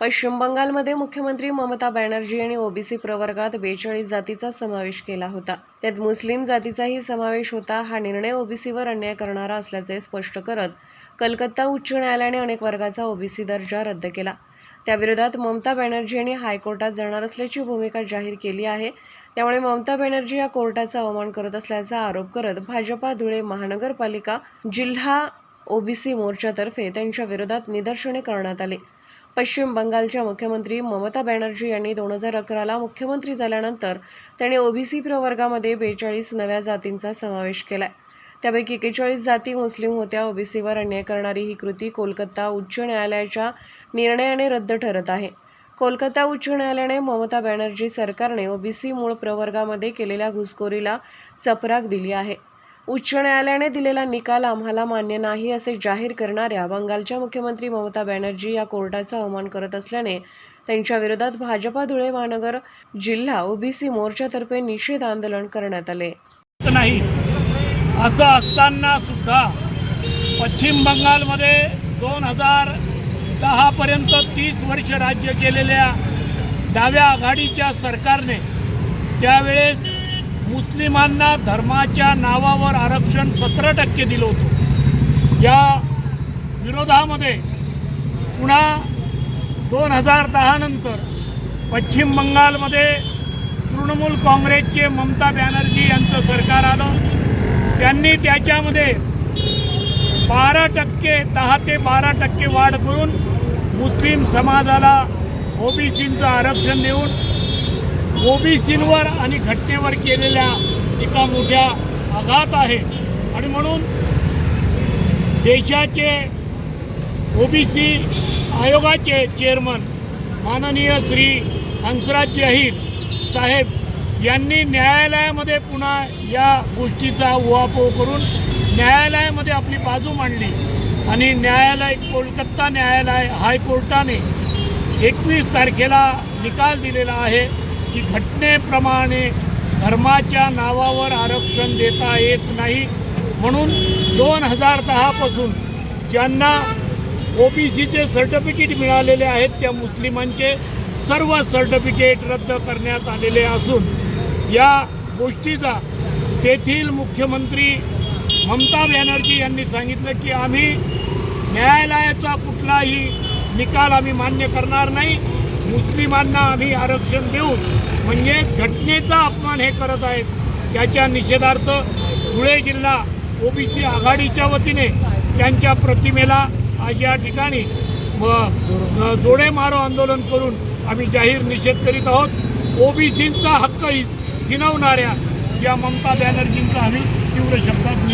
पश्चिम बंगालमध्ये मुख्यमंत्री ममता बॅनर्जी यांनी ओबीसी प्रवर्गात बेचाळीस जातीचा समावेश केला होता. त्यात मुस्लिम जातीचाही समावेश होता. हा निर्णय ओबीसीवर अन्याय करणारा असल्याचे स्पष्ट करत कलकत्ता उच्च न्यायालयाने अनेक वर्गाचा ओबीसी दर्जा रद्द केला. त्याविरोधात ममता बॅनर्जी यांनी हायकोर्टात जाणार असल्याची भूमिका जाहीर केली आहे. त्यामुळे ममता बॅनर्जी या कोर्टाचा अवमान करत असल्याचा आरोप करत भाजपा धुळे महानगरपालिका जिल्हा ओबीसी मोर्चातर्फे त्यांच्या विरोधात निदर्शने करण्यात आली. पश्चिम बंगालच्या मुख्यमंत्री ममता बॅनर्जी यांनी दोन हजार अकराला मुख्यमंत्री झाल्यानंतर त्यांनी ओबीसी प्रवर्गामध्ये बेचाळीस नव्या जातींचा समावेश केला त्यापैकी एकेचाळीस जाती मुस्लिम होत्या. ओबीसीवर अन्याय करणारी ही कृती कोलकाता उच्च न्यायालयाच्या निर्णयाने रद्द ठरत आहे. कोलकाता उच्च न्यायालयाने ममता बॅनर्जी सरकारने ओबीसी मूळ प्रवर्गामध्ये केलेल्या घुसखोरीला चपराक दिली आहे. उच्च न्यायालयाने दिलेला निकाल आम्हाला मान्य नाही असे जाहीर करणाऱ्या बंगालच्या मुख्यमंत्री ममता बॅनर्जी या कोर्टाचा अवमान करत असल्याने त्यांच्या विरोधात भाजपा धुळे महानगर जिल्हा ओबीसी मोर्चातर्फे निषेध आंदोलन करण्यात आले. नाही. असं असताना सुद्धा पश्चिम बंगालमध्ये दोन हजार दहापर्यंत तीस वर्ष राज्य केलेल्या डाव्या आघाडीच्या सरकारने त्यावेळेस मुस्लिमांना धर्माच्या नावावर आरक्षण सतरा टक्के दिलं होतं. या विरोधामध्ये पुन्हा दोन हजार दहानंतर पश्चिम बंगालमध्ये तृणमूल काँग्रेसचे ममता बॅनर्जी यांचं सरकार आलं. त्यांनी त्याच्यामध्ये बारा टक्के दहा ते बारा टक्के वाढ करून मुस्लिम समाजाला ओबीसींचं आरक्षण देऊन ओबीसींवर आणि घटनेवर केलेल्या एका मोठ्या आघात आहे. आणि म्हणून देशाचे ओबीसी आयोगाचे चेअरमन माननीय श्री हंसराज अहिर साहेब यांनी न्यायालयामध्ये पुन्हा या गोष्टीचा उहापोह करून न्यायालयामध्ये आपली बाजू मांडली. आणि न्यायालय कोलकाता न्यायालय हायकोर्टाने एकवीस तारखेला निकाल दिलेला आहे. की घटनेप्रमाणे धर्माच्या नावावर आरक्षण देता येत नाही. म्हणून दोन हजार दहापासून ज्यांना ओबीसीचे सर्टिफिकेट मिळालेले आहेत त्या मुस्लिमांचे सर्व सर्टिफिकेट रद्द करण्यात आलेले असून या गोष्टीचा तेथील मुख्यमंत्री ममता बॅनर्जी यांनी सांगितलं की आम्ही न्यायालयाचा कुठलाही निकाल आम्ही मान्य करणार नाही. मुस्लिमांना आम्ही आरक्षण देऊ म्हणजे घटनेचा अपमान हे करत आहेत. त्याच्या निषेधार्थ धुळे जिल्हा ओबीसी आघाडीच्या वतीने त्यांच्या प्रतिमेला आज या ठिकाणी जोडे मारो आंदोलन करून आम्ही जाहीर निषेध करीत आहोत. ओबीसींचा हक्क हिनवणाऱ्या या ममता बॅनर्जींचा आम्ही तीव्र शब्दात